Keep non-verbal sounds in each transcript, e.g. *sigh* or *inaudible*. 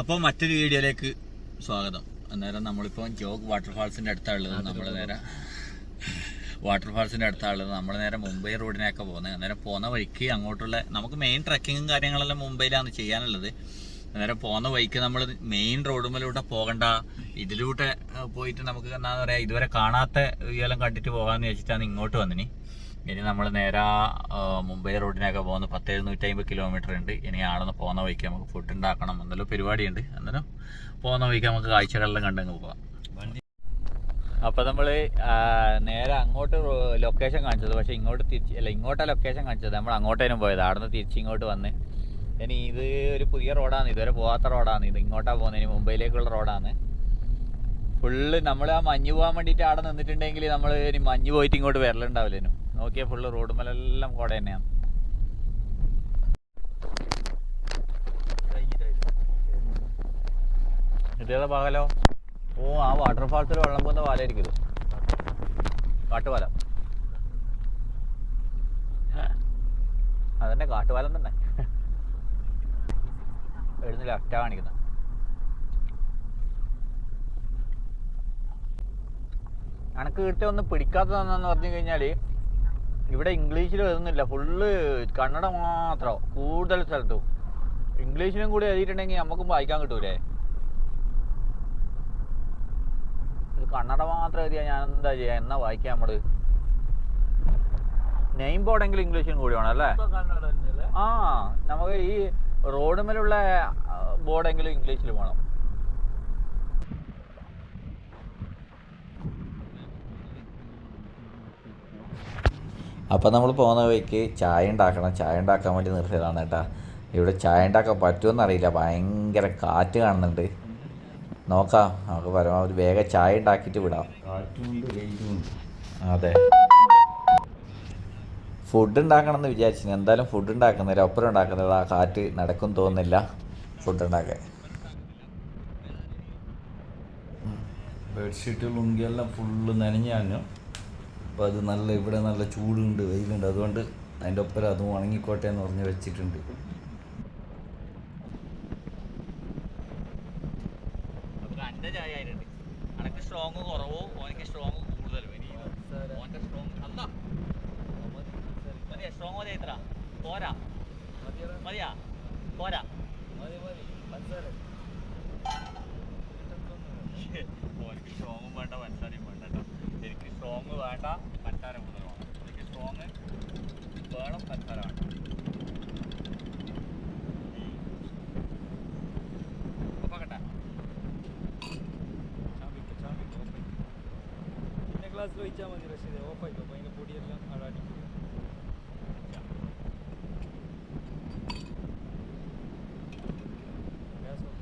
അപ്പോൾ മറ്റൊരു വീഡിയോയിലേക്ക് സ്വാഗതം. അന്നേരം നമ്മളിപ്പോൾ ജോഗ് വാട്ടർഫാൾസിന്റെ അടുത്താണുള്ളത്. നമ്മൾ നേരെ വാട്ടർഫാൾസിന്റെ അടുത്താണുള്ളത്. നമ്മൾ നേരെ മുംബൈ റോഡിനൊക്കെ പോകുന്നത്. അന്നേരം പോകുന്ന വഴിക്ക് അങ്ങോട്ടുള്ള നമുക്ക് മെയിൻ ട്രക്കിങ്ങും കാര്യങ്ങളെല്ലാം മുംബൈയിലാണ് ചെയ്യാനുള്ളത്. അന്നേരം പോകുന്ന വഴിക്ക് നമ്മൾ മെയിൻ റോഡുമ്മിലൂടെ പോകണ്ട. ഇതിലൂടെ പോയിട്ട് നമുക്ക് എന്താ പറയുക ഇതുവരെ കാണാത്ത ഇതെല്ലാം കണ്ടിട്ട് പോകാമെന്ന് വെച്ചിട്ടാണ് ഇങ്ങോട്ട് വന്നിനി. ഇനി നമ്മൾ നേരെ മുംബൈ റോഡിനൊക്കെ പോകുന്ന പത്ത് എഴുന്നൂറ്റി അമ്പത് കിലോമീറ്റർ ഉണ്ട്. ഇനി ആളൊന്ന് പോകുന്ന വഴിക്ക് നമുക്ക് ഫുഡ് ഉണ്ടാക്കണം എന്തെല്ലാം പരിപാടിയുണ്ട്. അന്നേരം പോകുന്ന വഴിക്ക് നമുക്ക് കാഴ്ചകളെല്ലാം കണ്ടങ്ങ് പോകാം അപ്പോൾ നമ്മൾ നേരെ അങ്ങോട്ട് ലൊക്കേഷൻ കാണിച്ചത്. പക്ഷേ ഇങ്ങോട്ട് തിരിച്ച് അല്ല ഇങ്ങോട്ടാ ലൊക്കേഷൻ കാണിച്ചത്. നമ്മൾ അങ്ങോട്ടേനും പോയത്. അവിടെ നിന്ന് തിരിച്ച് ഇങ്ങോട്ട് വന്ന്. ഇനി ഇത് ഒരു പുതിയ റോഡാണ് ഇതുവരെ പോകാത്ത റോഡാണ് ഇത് ഇങ്ങോട്ടാ പോകുന്നത്. ഇനി മുംബൈയിലേക്കുള്ള റോഡാണ് ഫുള്ള് നമ്മൾ ആ മഞ്ഞ് പോകാൻ വേണ്ടിയിട്ട് അവിടെ നിന്നിട്ടുണ്ടെങ്കിൽ നമ്മൾ ഇനി മഞ്ഞ് പോയിട്ട് ഇങ്ങോട്ട് വരലുണ്ടാവില്ലേനു. നോക്കിയാൽ ഫുള്ള് റോഡ് മലെല്ലാം കോട തന്നെയാണ്. ഇതേതാ പാകലോ? ഓ ആ വാട്ടർഫാൾസിൽ വെള്ളം പോകുന്ന പാലായിരിക്കും ഇത് കാട്ടുപാലം. അതന്നെ കാട്ടുപാലം തന്നെ. എഴുന്ന ലെഫ്റ്റാ കാണിക്കുന്നത് കണക്ക് കിട്ടിയ ഒന്ന് പിടിക്കാത്തതെന്നു പറഞ്ഞു കഴിഞ്ഞാൽ ഇവിടെ ഇംഗ്ലീഷിൽ എഴുതുന്നില്ല. ഫുള്ള് കന്നഡ മാത്രം. കൂടുതൽ സ്ഥലത്തും. ഇംഗ്ലീഷിലും കൂടി എഴുതിയിട്ടുണ്ടെങ്കിൽ നമുക്കും വായിക്കാൻ കിട്ടൂലേ? കന്നഡ മാത്രം എഴുതിയാൽ ഞാൻ എന്താ ചെയ്യാ? എന്നാ വായിക്കാം നമ്മൾ? നെയിം ബോർഡെങ്കിലും ഇംഗ്ലീഷിലും കൂടി വേണം അല്ലേ? ആ നമുക്ക് ഈ റോഡ് മേലുള്ള ബോർഡെങ്കിലും ഇംഗ്ലീഷിൽ വേണം. അപ്പോൾ നമ്മൾ പോകുന്ന വഴിക്ക് ചായ ഉണ്ടാക്കണം. ചായ ഉണ്ടാക്കാൻ വേണ്ടി നിർത്തിയതാണ് കേട്ടാ. ഇവിടെ ചായ ഉണ്ടാക്കാൻ പറ്റുമെന്ന് അറിയില്ല. ഭയങ്കര കാറ്റ് കാണുന്നുണ്ട്. നോക്കാം. നമുക്ക് പരമാവധി വേഗം ചായ ഉണ്ടാക്കിയിട്ട് വിടാം. അതെ. ഫുഡ് ഉണ്ടാക്കണം എന്ന് വിചാരിച്ചു എന്തായാലും ഫുഡ് ഉണ്ടാക്കുന്നില്ല ഒപ്പരം ഉണ്ടാക്കുന്നില്ല ആ കാറ്റ് നടക്കും തോന്നുന്നില്ല ഫുഡ് ഉണ്ടാക്കാൻ. ബെഡ്ഷീറ്റ് ലുങ്കിയെല്ലാം ഫുള്ള് നനഞ്ഞാഞ്ഞു അപ്പോൾ അത് നല്ല ഇവിടെ നല്ല ചൂടുണ്ട് വെയിലുണ്ട്. അതുകൊണ്ട് അതിന്റെ ഒപ്പം അതും ഉണങ്ങിക്കോട്ടെ എന്ന് പറഞ്ഞ് വെച്ചിട്ടുണ്ട്. സ്ട്രോങ് കുറവോ ഓനക്ക് സ്ട്രോങ് കൂടുതലോ. ഇനി ഓന്റെ സ്ട്രോങ് അല്ല മതിയാ സ്ട്രോങ് മതി എത്ര പോരാ. മതിയാ. പോരാ. ഓനക്ക് വേണ്ട പഞ്ചസാരയും വേണ്ട കേട്ടോ എനിക്ക് സ്ട്രോങ് വേണ്ട പഞ്ചസാര കൂടുതൽ വേണം എനിക്ക് സ്ട്രോങ് വേണം പഞ്ചസാര വേണ്ട അപ്പൊ കേട്ടാ പിന്നെ ക്ലാസ്സിൽ ഒഴിച്ചാൽ മതി പക്ഷേ ഓഫായിട്ടോ അപ്പോൾ അതിന്റെ പൊടിയെല്ലാം അവിടെ അടിക്കും ഗ്യാസ് ഓഫ്.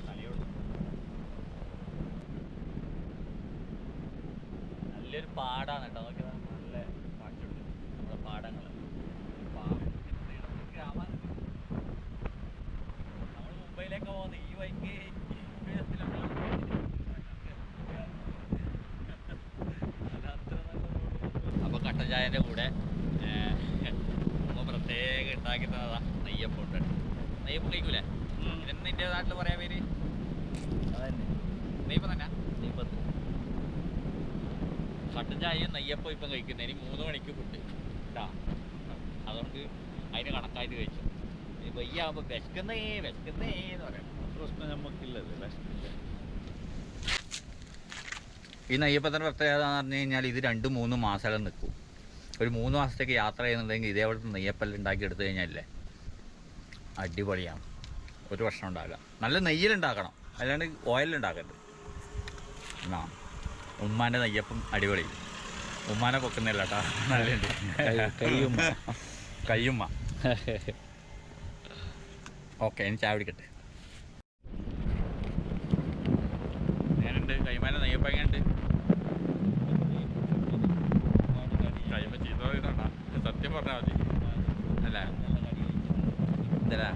തലയോട് നല്ലൊരു പാടാണ് കേട്ടോ നോക്കിയതാ നല്ല കാറ്റുണ്ട് നമ്മുടെ പാടങ്ങൾ നമ്മൾ മുംബൈയിലേക്ക് പോകുന്ന ഈ വൈക്ക് അപ്പൊ കട്ടൻ ചായന്റെ കൂടെ ഏഹ്, ഉമ്മ പ്രത്യേകം ഉണ്ടാക്കി തന്നതാ നെയ്യപ്പം ഉണ്ട് നെയ്യപ്പം കഴിക്കൂലേ ഇതെന്ന് നിന്റെ നാട്ടിൽ പറയാ പേര്? അതന്നെ. നെയ്യപ്പം തന്നെ? നെയ്യപ്പത്ത് കട്ടൻ ചായയും നെയ്യപ്പം ഇപ്പം കഴിക്കുന്നത് ഇനി മൂന്ന് മണിക്ക് ഫുഡ് കേട്ടാ അതുകൊണ്ട് അതിന് കണക്കായിട്ട് കഴിച്ചു. ഇനി വയ്യാകുമ്പോൾ വിശക്കുന്നേ വിശക്കുന്നേ എന്ന് പറയാം. പ്രശ്നം നമുക്കില്ലത് വിഷമില്ല ഈ നെയ്യപ്പത്തിന്റെ പ്രത്യേകത എന്ന് പറഞ്ഞു കഴിഞ്ഞാൽ ഇത് രണ്ട് മൂന്ന് മാസമെല്ലാം നിൽക്കും ഒരു മൂന്ന് മാസത്തേക്ക് യാത്ര ചെയ്യുന്നുണ്ടെങ്കിൽ ഇതേപോലത്തെ നെയ്യപ്പെല്ലാം ഉണ്ടാക്കി എടുത്തു കഴിഞ്ഞാലേ അടിപൊളിയാണ്. ഒരു പ്രശ്നം ഉണ്ടാവില്ല. നല്ല നെയ്യിലുണ്ടാക്കണം. അല്ലാണ്ട് ഓയിലുണ്ടാക്കരുത് എന്നാ ഉമ്മാന്റെ നെയ്യപ്പം അടിപൊളി. ഉമ്മാനെ പൊക്കുന്നില്ല കേട്ടോ. നല്ലുണ്ട് കയ്യുമ്മ. കയ്യുമ്മ. ഓക്കെ ഇനി ചായ പിടിക്കട്ടെ ഞാനുണ്ട് കൈമാന നെയ്യപ്പം എങ്ങനെയുണ്ട്? കൈമ ചെയ്തോ പറയുന്നുണ്ടാ സത്യം പറഞ്ഞാൽ മതി. അല്ലേ? ഇതല്ലേ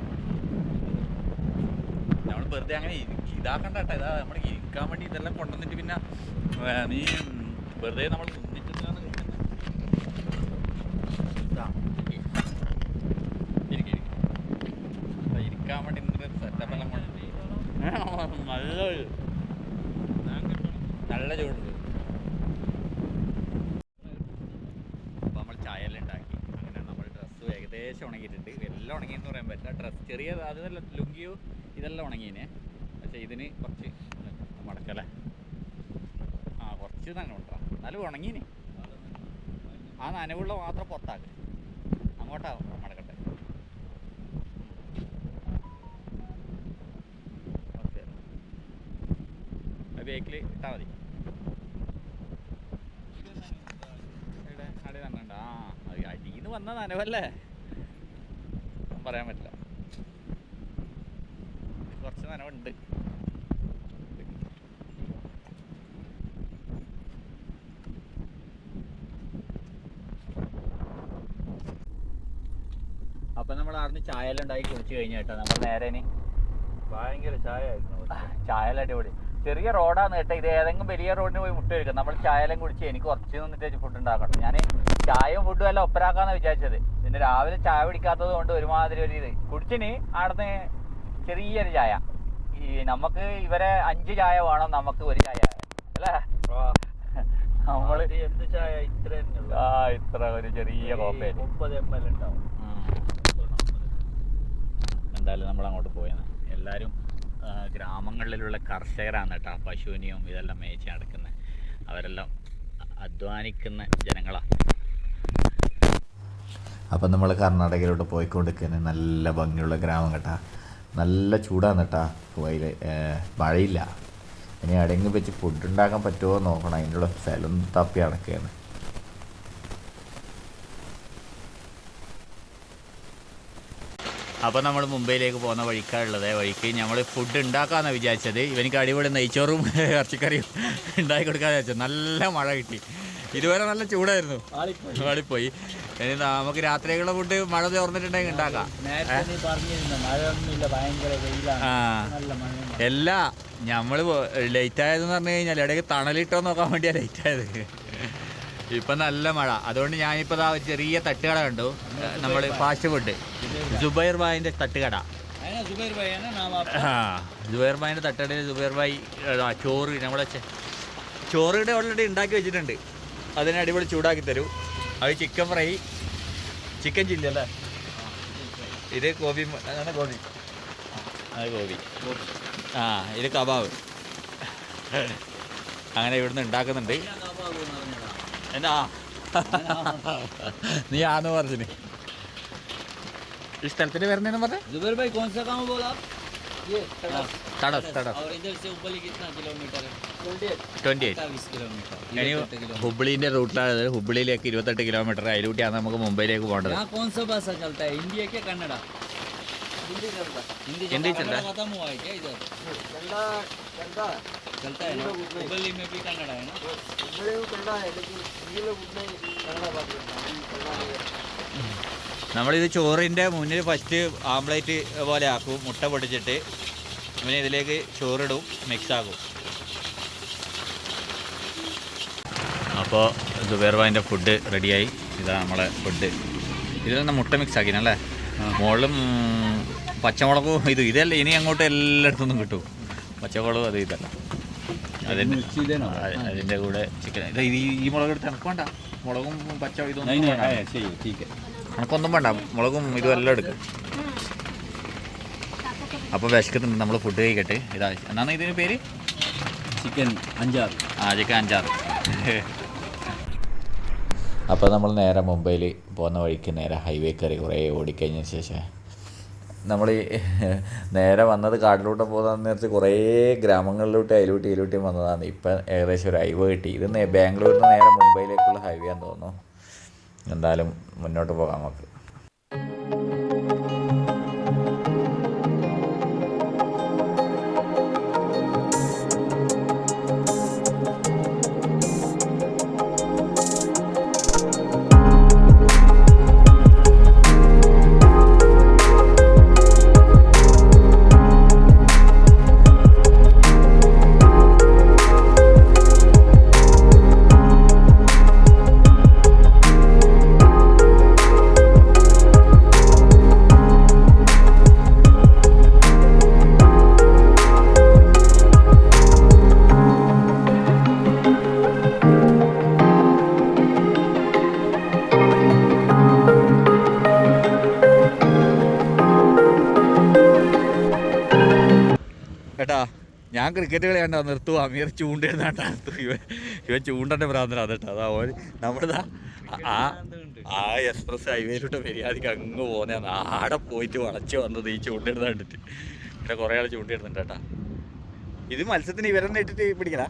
നമ്മൾ വെറുതെ അങ്ങനെ ഇതാക്കണ്ട കേട്ടോ. ഇതാ നമ്മൾ ഇരിക്കാൻ വേണ്ടി ഇതെല്ലാം കൊണ്ടുവന്നിട്ട് പിന്നെ നീ വെറുതെ നമ്മൾ നിന്നിട്ട് എന്തിനാണ് നിൽക്കുന്നെ? ഇതാ, ഇരിക്ക്. ഇരിക്ക്, ഇരിക്ക്. ദാ ഇരിക്കാൻ വേണ്ടി നിന്നിട്ട് സെറ്റപ്പ് എല്ലാം കൊണ്ട് നല്ല ഒരു- നല്ല ചൂടുണ്ട് അപ്പോൾ നമ്മൾ ചായ എല്ലാം ഉണ്ടാക്കി അങ്ങനെ നമ്മൾ ഡ്രസ്സ് ഏകദേശം ഉണങ്ങിയിട്ടുണ്ട് എല്ലാം ഉണങ്ങിയെന്ന് പറയാൻ പറ്റില്ല അതല്ല ലുങ്കിയോ ഇതെല്ലാം ഉണങ്ങിയതിനെ പക്ഷേ ഇതിന് കുറച്ച് മടക്കല്ലേ ആ കുറച്ച് തന്നെ ഉണ്ടോ? എന്നാലും ഉണങ്ങീന് ആ നനവുള്ള മാത്രം പുറത്താക്ക്. അങ്ങോട്ടാ മടക്കട്ടെ. ഓക്കെ. ബേക്കിൽ ഇട്ടാൽ മതി. അടി നന്നുണ്ട് ആ അടിയിൽ നിന്ന് വന്ന നനവല്ലേ? പറയാൻ പറ്റില്ല. നനവുണ്ട് അപ്പൊ നമ്മൾ അവിടുന്ന് ചായ എല്ലാം ഉണ്ടാക്കി കുടിച്ചു കഴിഞ്ഞ കേട്ടോ നമ്മൾ നേരെ ഇനി. ഭയങ്കര ചായ ആയിരുന്നു ചായ എല്ലാം അടിപൊളി. ചെറിയ റോഡാണ് കേട്ടോ ഇത് ഏതെങ്കിലും വലിയ റോഡിന് പോയി മുട്ട കഴിക്കാം നമ്മൾ ചായ എല്ലാം കുടിച്ച് എനിക്ക് കുറച്ച് നിന്നിട്ട് ഫുഡ് ഉണ്ടാക്കണം. ഞാൻ ചായയും ഫുഡും എല്ലാം ഒപ്പരാക്കാന്ന് വിചാരിച്ചത്. പിന്നെ രാവിലെ ചായ പിടിക്കാത്തത് കൊണ്ട് ഒരുമാതിരി ഒരു ഇത്. കുടിച്ചിന് അവിടുന്ന് ചെറിയൊരു ചായ. ഈ നമുക്ക് ഇവരെ അഞ്ച് ചായ വേണം നമുക്ക് ഒരു ചായ. അല്ലേ? നമ്മൾ എന്ത് ചായ ഇത്ര ആ ഇത്ര ഒരു ചെറിയ കോപ്പയിൽ മുപ്പത് എം എൽ ഉണ്ടാവും. എന്തായാലും നമ്മൾ അങ്ങോട്ട് പോയത് എല്ലാവരും ഗ്രാമങ്ങളിലുള്ള കർഷകരാണ് കേട്ടോ. പശുവിനെയും ഇതെല്ലാം മേച്ച് നടക്കുന്നത് അവരെല്ലാം അധ്വാനിക്കുന്ന ജനങ്ങളാണ് അപ്പം നമ്മൾ കർണാടകയിലോട്ട് പോയിക്കൊണ്ടിരിക്കുന്നത് നല്ല ഭംഗിയുള്ള ഗ്രാമം കേട്ടാ. നല്ല ചൂടാണ് കേട്ടാ വയൽ മഴയില്ല. ഇനി അടങ്ങി വെച്ച് ഫുഡ് ഉണ്ടാക്കാൻ പറ്റുമോ നോക്കണം. അതിന്റെ കൂടെ സ്ഥലം തപ്പി അടക്കുകയാണ് അപ്പോൾ നമ്മൾ മുംബൈയിലേക്ക് പോകുന്ന വഴിക്കാനുള്ളത് വഴിക്ക് നമ്മൾ ഫുഡ് ഉണ്ടാക്കാമെന്നാണ് വിചാരിച്ചത്. ഇവനിക്ക് അടിപൊളി നെയ്ച്ചോറും ഇറച്ചിക്കറിയും ഉണ്ടാക്കി കൊടുക്കാമെന്ന് വിചാരിച്ചത് നല്ല മഴ കിട്ടി. ഇതുവരെ നല്ല ചൂടായിരുന്നു. ആളിപ്പോയി ഇനി നമുക്ക് രാത്രിയൊക്കെയുള്ള ഫുഡ് മഴ ചോർന്നിട്ടുണ്ടെങ്കിൽ ഉണ്ടാക്കാം നേരത്തെ ഞമ്മൾ ആ ലേറ്റ് ആയതെന്ന് പറഞ്ഞു കഴിഞ്ഞാൽ ഇടയ്ക്ക് തണലിട്ടോ നോക്കാൻ വേണ്ടിയാ ലേറ്റ് ആയത്. ഇപ്പം നല്ല മഴ. അതുകൊണ്ട് ഞാനിപ്പോൾ ഒരു ചെറിയ തട്ടുകട കണ്ടു. നമ്മൾ ഫാസ്റ്റ് ഫുഡ് ജുബൈർ ബായിന്റെ തട്ടുകട. ആ ജുബൈർ ബായിന്റെ തട്ടുകടയിൽ ജുബൈർ ബായി ആ, ചോറ് നമ്മളെ ചോറ് ഇവിടെ ഓൾറെഡി ഉണ്ടാക്കി വെച്ചിട്ടുണ്ട്. അതിനെ അടിപൊളി ചൂടാക്കി തരൂ. അത് ചിക്കൻ ഫ്രൈ ചിക്കൻ ചില്ലി അല്ലേ? ഇത് ഗോപി അതാണ് ഗോപി അത് ഗോപി ആ ഇത് കബാബ്. അങ്ങനെ ഇവിടുന്ന് ഉണ്ടാക്കുന്നുണ്ട്. എന്നാ നീ ആന്ന് പറഞ്ഞു ഈ സ്ഥലത്തിന് പേരെന്നു പറഞ്ഞു? തടസ് കിലോമീറ്റർ इधर से ऊपर कितना किलोमीटर है ട്വന്റി എയ്റ്റ് बीस किलोमीटर ഇനി ഹുബ്ലിന്റെ റൂട്ടിലാണ് ഹുബ്ലിയിലേക്ക് ഇരുപത്തെട്ട് കിലോമീറ്റർ അതിലൂട്ടിയാണ് നമുക്ക് മുംബൈയിലേക്ക് പോകേണ്ടത് यहाँ कौन सा भाषा चलता है हिंदी है क्या कन्नड़ा हिंदी चलता हिंदी हिंदी चलता कन्नड़ा है। खत्म हुआ है क्या इधर चलता है ना हुबली में भी कन्नड़ा है ना നമ്മളിത് ചോറിന്റെ മുന്നിൽ ഫസ്റ്റ് ആംപ്ലേറ്റ് പോലെ ആക്കും മുട്ട പൊട്ടിച്ചിട്ട് പിന്നെ ഇതിലേക്ക് ചോറിടും മിക്സ് ആക്കും അപ്പോൾ ദുബേർവാന്റെ ഫുഡ് റെഡിയായി ഇതാണ് നമ്മളെ ഫുഡ് ഇതിൽ നിന്ന് മുട്ട മിക്സ് ആക്കി അല്ലേ മുകളിലും പച്ചമുളകും ഇത് ഇതല്ല? ഇനി അങ്ങോട്ട് എല്ലായിടത്തു നിന്നും കിട്ടും. പച്ചമുളകും അത് ഇതല്ല. അതിന്റെ അതിന്റെ കൂടെ ചിക്കൻ ഇത് ഈ മുളക് എടുത്ത് എനിക്ക് വേണ്ട. മുളകും പച്ച ഇതൊന്നും എനിക്കൊന്നും വേണ്ട. മുളകും ഇതും എല്ലാം എടുക്കും. അപ്പോൾ വിശക്കുന്നുണ്ട്. നമ്മൾ ഫുഡ് കഴിക്കട്ടെ. ഇതാ എന്നാണ് ഇതിന് പേര്? ചിക്കൻ അഞ്ചാറ്. ആ ചിക്കൻ അഞ്ചാറ്. അപ്പോൾ നമ്മൾ നേരെ മുംബൈയിൽ പോകുന്ന വഴിക്ക് നേരെ ഹൈവേ കയറി കുറേ ഓടിക്കഴിഞ്ഞ ശേഷം നമ്മൾ ഈ നേരെ വന്നത് കാട്ടിലോട്ട് പോകുന്ന നേരത്തെ കുറേ ഗ്രാമങ്ങളിലോട്ട് അതിലൂട്ടി ഇതിലൂട്ടി വന്നതാണ്. ഇപ്പം ഏകദേശം ഒരു ഹൈവേ കിട്ടി. ഇത് ബാംഗ്ലൂരിൽ നിന്ന് നേരെ മുംബൈയിലേക്കുള്ള ഹൈവേ ആണെന്ന് തോന്നുന്നു. എന്തായാലും മുന്നോട്ട് പോകാം നമുക്ക്. ഞാൻ ക്രിക്കറ്റ് കളി കണ്ടാ നിർത്തു അമീർ ചൂണ്ടിരുന്നാണ്ട നിർത്തും ഇവൻ ഇവൻ ചൂണ്ടന്റെ ഭ്രാന്തനാണ് കേട്ടോ. അതാ ഓൻ നമ്മുടെ ആ ആ എക്സ്പ്രസ് ഹൈവേയിലോട്ട് മര്യാദയ്ക്ക് അങ്ങ് പോകുന്നതാണ് ആടെ പോയിട്ട് വളച്ച് വന്നത് ഈ ചൂണ്ടിടുന്ന കണ്ടിട്ട്. ഇവിടെ കുറേ ആൾ ചൂണ്ടിരുന്നുണ്ട് കേട്ടാ. ഇത് മത്സ്യത്തിന് ഇവരെന്നെ ഇട്ടിട്ട് പിടിക്കണ?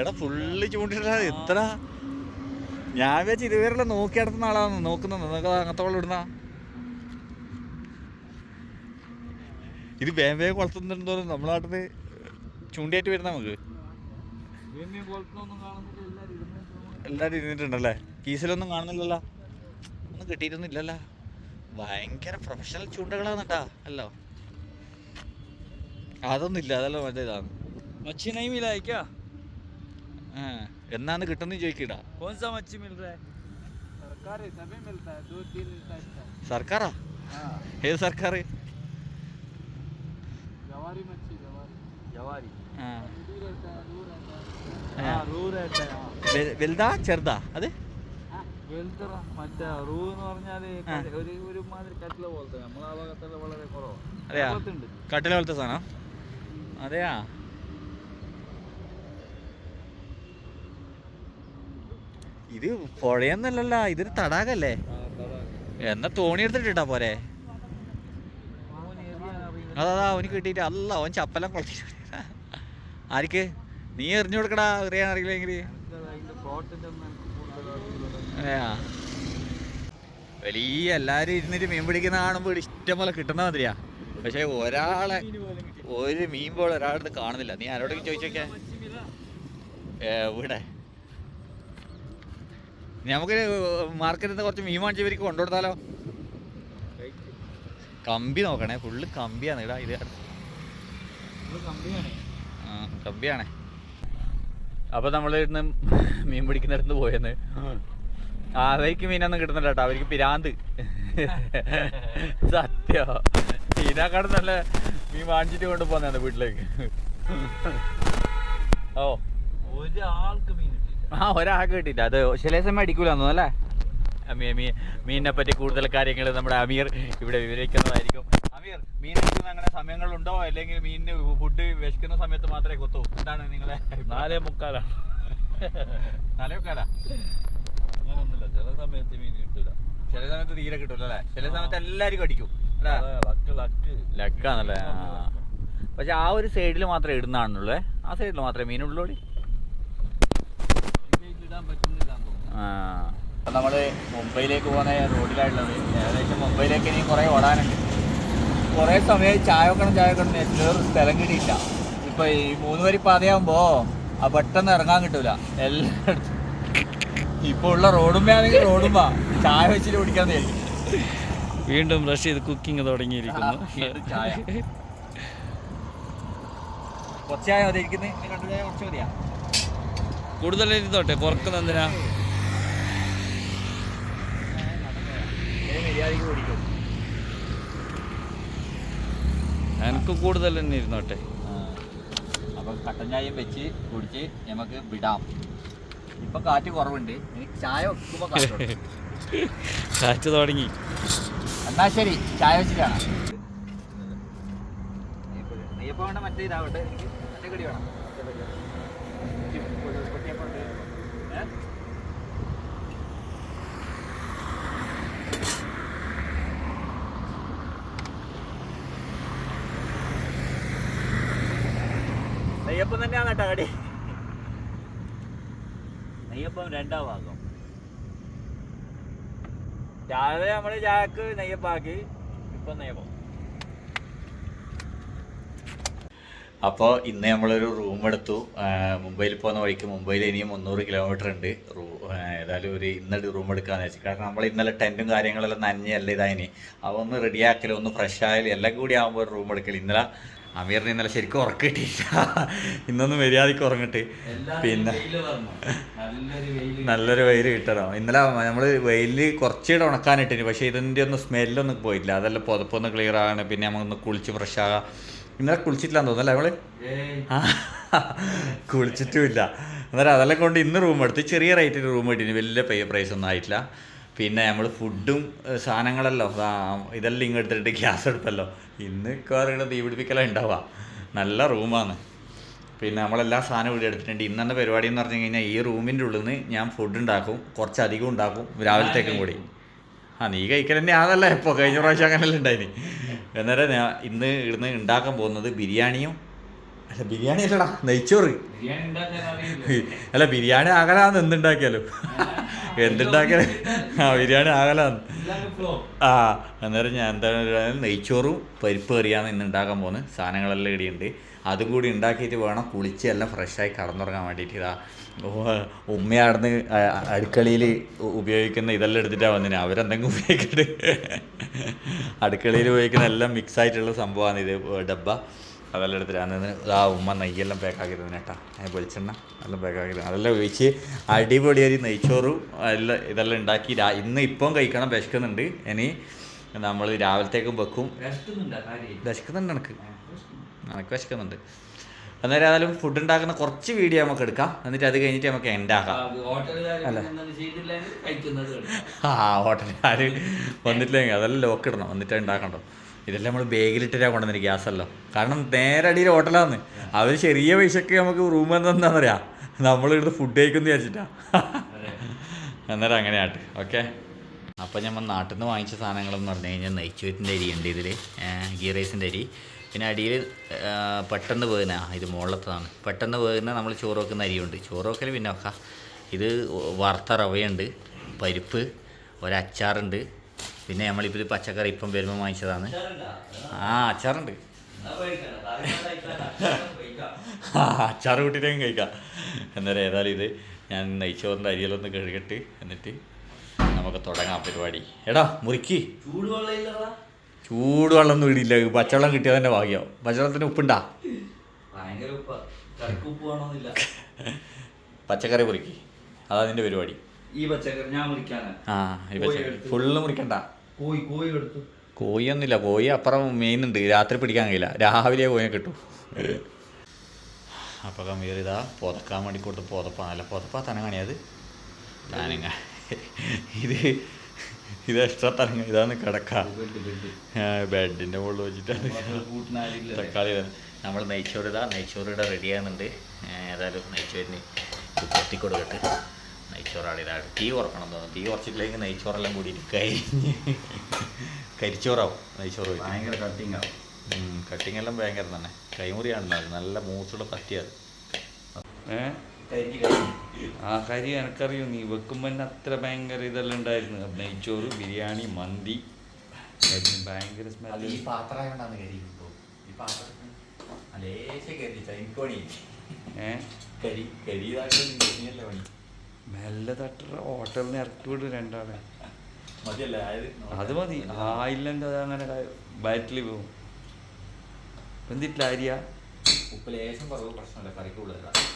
എടാ ഫുള്ള് ചൂണ്ടിട്ടാ എത്ര? ഞാൻ വെച്ച് ഇതുവരെ നോക്കി നടത്തുന്ന ആളാണ് നോക്കുന്നത് നിങ്ങൾക്ക് അങ്ങനത്തെ വെള്ളം ഇടുന്ന? ഇത് വേഗം വേഗം വളർത്തുന്നുണ്ടോ നമ്മുടെ നാട്ടിൽ ചൂണ്ടിയായിട്ട് വരുന്ന നമുക്ക്. എല്ലാവരും ഇരുന്നിട്ടുണ്ടല്ലേ? കീസിലൊന്നും കാണുന്നില്ലല്ലോ. ഒന്നും കിട്ടിയിരുന്നില്ലല്ലോ ഭയങ്കര പ്രൊഫഷണൽ ചൂണ്ടകളാണ് കേട്ടാ അല്ലോ. അതൊന്നും ഇല്ല അതല്ല മറ്റേ ഇതാണ് മച്ചിനെയും ഇല്ലായിക്കാ എന്നാണ് കിട്ടുന്ന ചോദിക്കടാ. കോൺസാ മച്ചി മിൽ സർക്കാർ സർക്കാരാ ഏത് സർക്കാർ है हाँ വെ- വലുതാ ചെറുതാ? അത്? മറ്റേ റൂ എന്ന് പറഞ്ഞാൽ ഒരു കട്ടില പോലത്തെ നമ്മളെ ആ ഭാഗത്തെല്ലാം വളരെ കുറവാണ് അതെയാ. കട്ടില പോലത്തെ സാധനം? അതെയാ? ഇത് പുഴയൊന്നല്ലല്ലോ ഇതൊരു തടാകല്ലേ. എന്നാ തോണി എടുത്തിട്ടാ പോരെ? അതാ അവന് കിട്ടിയിട്ട് അല്ല അവൻ ചപ്പലം കൊളത്തി ആർക്ക് നീ എറിഞ്ഞു കൊടുക്കടാ അറിയാൻ അറിയില്ലെങ്കിൽ വലിയ എല്ലാവരും ഇരുന്നിട്ട് മീൻ പിടിക്കുന്ന കാണുമ്പോൾ ഇഷ്ടം പോലെ കിട്ടുന്ന മാതിരിയാ. പക്ഷെ ഒരാളെ ഒരു മീൻ പോലെ ഒരാളടുത്ത് കാണുന്നില്ല. നീ ആരോടൊക്കെ ചോദിച്ചോക്കെ? ഇവിടെ. നമുക്ക് മാർക്കറ്റിൽ നിന്ന് കുറച്ച് മീൻ വാങ്ങിച്ചവർക്ക് കൊണ്ടുകൊടുത്താലോ? കമ്പി നോക്കണേ. ഫുള്ള് കമ്പിയാണ്. ഇടാ ഇത് കമ്പിയാണ് കമ്പിയാണേ. ആ, കമ്പിയാണേ. അപ്പൊ നമ്മൾ ഇന്ന് മീൻ പിടിക്കുന്നിടത്ത് പോയെന്ന്. അവർക്ക് മീനൊന്നും കിട്ടുന്നില്ല കേട്ടോ അവർക്ക് പിരാന്ത്. സത്യോ? മീനാക്കാട് നല്ല മീൻ വാങ്ങിച്ചിട്ട് കൊണ്ട് പോന്നെ വീട്ടിലേക്ക്. ഓ. ഒരാൾക്ക് മീൻ കിട്ടിയില്ല ആ ഒരാൾക്ക് കിട്ടിയില്ല. അത് ചില സമയം അടിക്കൂലെന്നു അല്ലേ? മീനിനെ പറ്റി കൂടുതൽ കാര്യങ്ങൾ നമ്മുടെ അമീർ ഇവിടെ വിവരിക്കുന്നതായിരിക്കും. അമീർ മീൻ കിട്ടുന്ന അങ്ങനെ സമയങ്ങളുണ്ടോ? അല്ലെങ്കിൽ മീനിന് ഫുഡ് വിശക്കുന്ന സമയത്ത് മാത്രമേ കൊത്തൂ? എന്താണ് നിങ്ങളെ നാലേ മുക്കാലാണ് തലയൊക്കാലാ അങ്ങനൊന്നുമില്ല. ചില സമയത്ത് മീൻ കിട്ടില്ല ചില സമയത്ത് തീരെ കിട്ടൂല അല്ലേ? ചില സമയത്ത് എല്ലാവർക്കും അടിക്കും ലക്കാണല്ലേ? പക്ഷെ ആ ഒരു സൈഡിൽ മാത്രമേ ഇടുന്നാണുള്ളേ ആ സൈഡിൽ മാത്രമേ മീനുള്ളൂടി ഇടാൻ പറ്റുന്നില്ല തോന്നുന്നു. ആ നമ്മൾ മുംബൈയിലേക്ക് പോകുന്ന റോഡിലായിട്ടുള്ളത്. ഏകദേശം മുംബൈയിലേക്ക് ഇനി കുറേ ഓടാനുണ്ട്. കുറേ സമയം ചായ വെക്കണം ചായ വെക്കണം ഒരു സ്ഥലം കിട്ടിയില്ല ഇപ്പോൾ ഈ മൂന്ന് വരി പാതയാകുമ്പോൾ ആ പെട്ടെന്ന് ഇറങ്ങാൻ കിട്ടൂല. എല്ലായിടത്തും. ഇപ്പൊ ഉള്ള റോഡുമ്പോ ആണെങ്കിൽ വാ. ചായ വെച്ചിട്ട് കുടിക്കാൻ തരും വീണ്ടും റഷീദ് കുക്കിംഗ് തുടങ്ങിയിരിക്കുന്നു. ചായ. കുറച്ച് ചായ മതി ഇരിക്കുന്നത് കണ്ടു ചായ കുറച്ച് മതിയാ. കൂടുതൽ ഇരുന്നോട്ടെ കുറക്കുന്ന എന്തിനാ ഏ, മര്യാദയ്ക്ക് കുടിക്കും. എനിക്ക് കൂടുതൽ തന്നെ ഇരുന്നോട്ടെ. അപ്പം കട്ടൻ ചായയും വെച്ച് കുടിച്ച് നമുക്ക് വിടാം. ഇപ്പൊ കാറ്റ് കുറവുണ്ട്. എനിക്ക് ചായ വെക്കുമ്പോൾ *laughs* കാറ്റ് തുടങ്ങി. എന്നാ ശരി ചായ വെച്ചിട്ടാണ് നെയ്യപ്പം വേണ്ട മറ്റേ ഇതാവട്ടെ. എനിക്ക് മറ്റേ കടി വേണം. നെയ്യപ്പം തന്നെയാണ് കേട്ടോ കടി. നെയ്യപ്പം രണ്ടാം ഭാഗം. രാവിലെ നമ്മൾ ചാക്ക് നെയ്യപ്പാക്കി ഇപ്പം നെയ്യപ്പം. അപ്പോൾ ഇന്ന് നമ്മളൊരു റൂം എടുത്തു. മുംബൈയിൽ പോകുന്ന വഴിക്ക് മുംബൈയിൽ ഇനിയും മുന്നൂറ് കിലോമീറ്റർ ഉണ്ട്. റൂ ഏതായാലും ഒരു ഇന്നൊരു റൂം എടുക്കാന്ന് വെച്ചു കാരണം നമ്മൾ ഇന്നലെ ടെന്റും കാര്യങ്ങളെല്ലാം നനഞ്ഞല്ല ഇതായിനി. അവ ഒന്ന് റെഡിയാക്കലും ഒന്ന് ഫ്രഷ് ആയാലും എല്ലാം കൂടി ആകുമ്പോൾ ഒരു റൂം എടുക്കൽ ഇന്നലെ അമീറിന് ഇന്നലെ ശരിക്കും ഉറക്കം കിട്ടിയില്ല ഇന്നൊന്നും മര്യാദയ്ക്ക് ഉറങ്ങിട്ട്. പിന്നെ നല്ലൊരു വെയിൽ കിട്ടണം. ഇന്നലെ നമ്മൾ വെയിലിൽ കുറച്ചുകൂടെ ഉണക്കാനിട്ടിന് പക്ഷേ ഇതിന്റെ ഒന്നും സ്മെല്ലൊന്നും പോയില്ല അതെല്ലാം പുതപ്പൊന്ന് ക്ലിയർ ആകണം. പിന്നെ നമുക്കൊന്ന് കുളിച്ച് ഫ്രഷ് ആകാം. ഇന്നലെ കുളിച്ചിട്ടില്ലാന്ന് തോന്നുന്നല്ലേ നമ്മൾ കുളിച്ചിട്ടുമില്ല. അന്നേരം അതെല്ലാം കൊണ്ട് ഇന്ന് റൂം എടുത്ത്. ചെറിയ റേറ്റിന് റൂം കിട്ടിന് വലിയ പേ പ്രൈസ് ഒന്നും ആയിട്ടില്ല. പിന്നെ നമ്മൾ ഫുഡും സാധനങ്ങളല്ലോ. ഇതെല്ലാം ഇങ്ങ് എടുത്തിട്ട് ഗ്യാസ് എടുത്തല്ലോ. ഇന്ന് കാറുകൾ തീ പിടിപ്പിക്കലാണ് ഉണ്ടാവുക നല്ല റൂമാണ്. പിന്നെ നമ്മളെല്ലാ സാധനവും ഇവിടെ എടുത്തിട്ടുണ്ട്. ഇന്നത്തെ പരിപാടി എന്ന് പറഞ്ഞു കഴിഞ്ഞാൽ ഈ റൂമിന്റെ ഉള്ളിൽ നിന്ന് ഞാൻ ഫുഡ് ഉണ്ടാക്കും കുറച്ചധികം ഉണ്ടാക്കും രാവിലത്തേക്കും കൂടി. ആ നീ കഴിക്കൽ തന്നെ ആണല്ല. ഇപ്പോൾ കഴിഞ്ഞ പ്രാവശ്യം അങ്ങനെയല്ല ഉണ്ടായിന് അന്നേരം ഞാൻ ഇന്ന് ഇവിടുന്ന് ഉണ്ടാക്കാൻ പോകുന്നത് ബിരിയാണിയും അല്ല ബിരിയാണി അല്ലടാ നെയ്ച്ചോറ്. അല്ല ബിരിയാണി ആകലാന്ന് എന്തുണ്ടാക്കിയാലും എന്തുണ്ടാക്കിയാലും ആ ബിരിയാണി ആകലാന്ന് ആ അന്നേരം ഞാൻ എന്താണ് നെയ്ച്ചോറും പരിപ്പ് കറിയാണ് ഇന്ന് ഉണ്ടാക്കാൻ പോകുന്നത്. സാധനങ്ങളെല്ലാം ഇടിയുണ്ട് അതും കൂടി ഉണ്ടാക്കിയിട്ട് വേണം കുളിച്ച് എല്ലാം ഫ്രഷായി കടന്നുറങ്ങാൻ വേണ്ടിയിട്ട്. ഇതാ ഉമ്മയാടന്ന് അടുക്കളയിൽ ഉപയോഗിക്കുന്ന ഇതെല്ലാം എടുത്തിട്ടാണ് വന്നിന് അവരെന്തെങ്കിലും ഉപയോഗിക്കട്ടെ? അടുക്കളയിൽ ഉപയോഗിക്കുന്ന എല്ലാം മിക്സ് ആയിട്ടുള്ള സംഭവമാണ് ഇത് ഡബ്ബ. അതെല്ലാം എടുത്തിട്ട് അന്ന് ആ ഉമ്മ നെയ്യെല്ലാം പാക്കാക്കി തന്നെ കേട്ടാ അതിന് വെളിച്ചെണ്ണ എല്ലാം പാക്കാക്കി തന്നെ അതെല്ലാം ഒഴിച്ച് അടിപൊളി ഒരു നെയ്ച്ചോറും എല്ലാം ഇതെല്ലാം ഉണ്ടാക്കി ഇന്ന് ഇപ്പം കഴിക്കണം വിശക്കുന്നുണ്ട്. ഇനി നമ്മൾ രാവിലത്തേക്കും വെക്കും. വിശക്കുന്നുണ്ടാ എനിക്ക് എനിക്ക് വിശക്കുന്നുണ്ട്. അന്നേരം ഏതായാലും ഫുഡ് ഉണ്ടാക്കുന്ന കുറച്ച് വീഡിയോ നമുക്ക് എടുക്കാം. എന്നിട്ട് അത് കഴിഞ്ഞിട്ട് നമുക്ക് എൻഡ് ആക്കാം. കണ്ടു. ആ ഹോട്ടലുകാർ വന്നിട്ടില്ലെങ്കിൽ അതെല്ലാം ലോക്ക് ഇടണം. എന്നിട്ട് ഉണ്ടാക്കണ്ടോ ഇതെല്ലാം നമ്മൾ ബാഗിലിട്ടിട്ടാണ് കൊണ്ടുവന്നത് ഗ്യാസല്ലോ. കാരണം നേരെ അടിയിൽ ഹോട്ടലാണ് അവർ ചെറിയ പൈസക്ക് നമുക്ക് റൂം എന്താണെന്നറിയാം നമ്മളിവിടുന്ന് ഫുഡ് കഴിക്കുന്നു വിചാരിച്ചിട്ടാ. അന്നേരം അങ്ങനെയാട്ട് ഓക്കെ അപ്പോൾ നമ്മൾ നാട്ടിൽ നിന്ന് വാങ്ങിച്ച സാധനങ്ങളെന്ന് പറഞ്ഞു കഴിഞ്ഞാൽ നെയ്ച്ചുവീറ്റിന്റെ അരി ഉണ്ട് ഇതിൽ ഗീ റൈസിന്റെ അരി. പിന്നെ അടിയിൽ പെട്ടെന്ന് വേകുന്ന ഇത് മുകളിലത്തതാണ്. പെട്ടെന്ന് വേകുന്ന നമ്മൾ ചോറ് വെക്കുന്ന അരിയുണ്ട്. ചോറ് വെക്കൽ പിന്നെ വെക്കാം. ഇത് വറുത്ത റവയുണ്ട് പരിപ്പ് ഒരച്ചാറുണ്ട് പിന്നെ നമ്മളിപ്പോൾ ഇത് പച്ചക്കറി ഇപ്പം വരുമ്പോൾ വാങ്ങിച്ചതാണ്. ആ അച്ചാറുണ്ട്. അച്ചാർ. അച്ചാറ് കഴിക്കാം. അന്നേരം ഏതായാലും ഇത് ഞാൻ നെയ്ച്ചോറിന്റെ അരിയിലൊന്ന് കഴുകിട്ട് എന്നിട്ട് നമുക്ക് തുടങ്ങാം പരിപാടി. എടാ മുറിക്ക്. ചൂടുവെള്ളം ചൂടുവെള്ളമൊന്നും ഇടില്ല. പച്ചവെള്ളം കിട്ടിയാൽ തന്നെ ഭാഗ്യം. പച്ചവെള്ളത്തിന് ഉപ്പുണ്ടാ? പച്ചക്കറി മുറിക്ക്. അതാ അതിന്റെ പരിപാടി. ഈ പച്ചക്കറി ഞാൻ മുറിക്കാനാ. ആ ഈ പച്ചക്കറി. ഫുള്ള് മുറിക്കണ്ട. കോഴി കോഴി എടുത്തു. കോഴിയൊന്നുമില്ല കോഴി അപ്പുറം മെയിനുണ്ട് രാത്രി പിടിക്കാൻ കഴിയില്ല. രാവിലെ കോഴിയെ കിട്ടും. അപ്പോൾ കമ്മീർ ഇതാ പുതക്കാൻ വേണ്ടി കൊടുത്ത് പുതപ്പാ. നല്ല പുതപ്പാ തനങ്ങണിയത് താനങ്ങ ഇത് ഇത് എക്സ്ട്രാ തനങ്ങ ഇതാണ് കിടക്ക. ബെഡിന്റെ മുകളിൽ വെച്ചിട്ടാണ്. തക്കാളി നമ്മൾ നെയ്ച്ചോറ് ഇതാ. നെയ്ച്ചോറ് ഇവിടെ റെഡി ആകുന്നുണ്ട് ഏതായാലും നെയ്ച്ചോറിന് കുത്തി കൊടുക്കട്ടെ നെയ്ച്ചോറാണ് ഇതാണ് തീ കുറക്കണം തോന്നുന്നു. തീ കുറച്ചിട്ടില്ലെങ്കിൽ നെയ്ച്ചോറെല്ലാം കൂടിയിട്ട് കരിഞ്ഞ് കരിച്ചോറാവും നെയ്ച്ചോറ്. ഭയങ്കര കട്ടിങ് ആവും. കട്ടിങ് എല്ലാം ഭയങ്കര തന്നെ. കൈമുറിയാണ് അത്. നല്ല മൂച്ചുള്ള പറ്റിയത് ഏ? ആ കരി എനക്കറിയൂ നീ വെക്കുമ്പോൾ തന്നെ അത്ര ഭയങ്കര ഇതെല്ലാം ഉണ്ടായിരുന്നു. നെയ്ച്ചോറ് ബിരിയാണി മന്തി. ഭയങ്കര സ്മെല്ല് കരി ഈ അലേശം ഏ? കരി കരി പണി? മെല്ലെ തട്ടറ ഹോട്ടലിൽ നിന്ന് ഇറക്കി വിടും രണ്ടാളെ. അത് മതി. ആയില്ലെങ്കിൽ അത് അങ്ങനെ വയറ്റിൽ പോകും എന്തിട്ടില്ല അരിയ ഉപ്പ് ലേശം കുറവ് പ്രശ്നമില്ല. കറിക്ക് കൂടുതലാണ്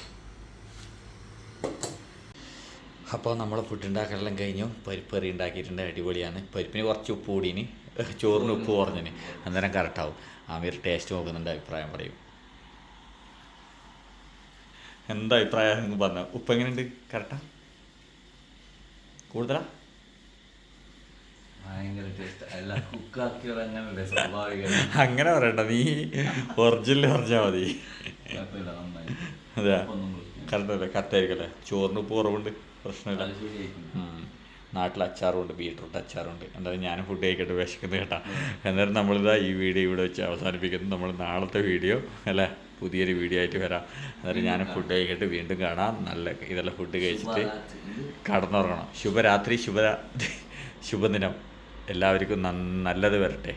അപ്പോൾ നമ്മൾ ഫുഡ് ഉണ്ടാക്കലെല്ലാം കഴിഞ്ഞു. പരിപ്പ് കറി ഉണ്ടാക്കിയിട്ടുണ്ട് അടിപൊളിയാണ്. പരിപ്പിന് കുറച്ച് ഉപ്പ് കൂടിയിന് ചോറിന് ഉപ്പ് കുറഞ്ഞിന്. അന്നേരം കറക്റ്റാവും ആമീർ ടേസ്റ്റ് നോക്കുന്നുണ്ട്. അഭിപ്രായം പറയും. എന്താ അഭിപ്രായം നിങ്ങൾ പറഞ്ഞ? ഉപ്പ് എങ്ങനെയുണ്ട്? കറക്റ്റാ കൂടുതലാ? അങ്ങനെ പറയണ്ട. നീ ഒറിജിനൽ പറഞ്ഞാൽ മതി. അതെ. കറക്റ്റ് അല്ലേ കറക്റ്റ് അല്ലേ? ചോറിന് ഉപ്പ് കുറവുണ്ട്? പ്രശ്നമില്ല. നാട്ടിൽ അച്ചാറുണ്ട് ബീട്രൂട്ട് അച്ചാറുണ്ട്. എന്തായാലും ഞാൻ ഫുഡ് കഴിക്കട്ടെ വിശക്കുന്നത് കേട്ടാ. എന്നാലും നമ്മളിതാ ഈ വീഡിയോ ഇവിടെ വെച്ച് അവസാനിപ്പിക്കുന്നു. നമ്മൾ നാളത്തെ വീഡിയോ അല്ലേ? പുതിയൊരു വീഡിയോ ആയിട്ട് വരാം. എന്നാലും ഞാൻ ഫുഡ് കഴിക്കട്ട് വീണ്ടും കാണാം. നല്ല ഇതെല്ലാം ഫുഡ് കഴിച്ചിട്ട് കടന്നുറങ്ങണം. ശുഭരാത്രി ശുഭ *laughs* ശുഭദിനം. എല്ലാവർക്കും നല്ലത് വരട്ടെ.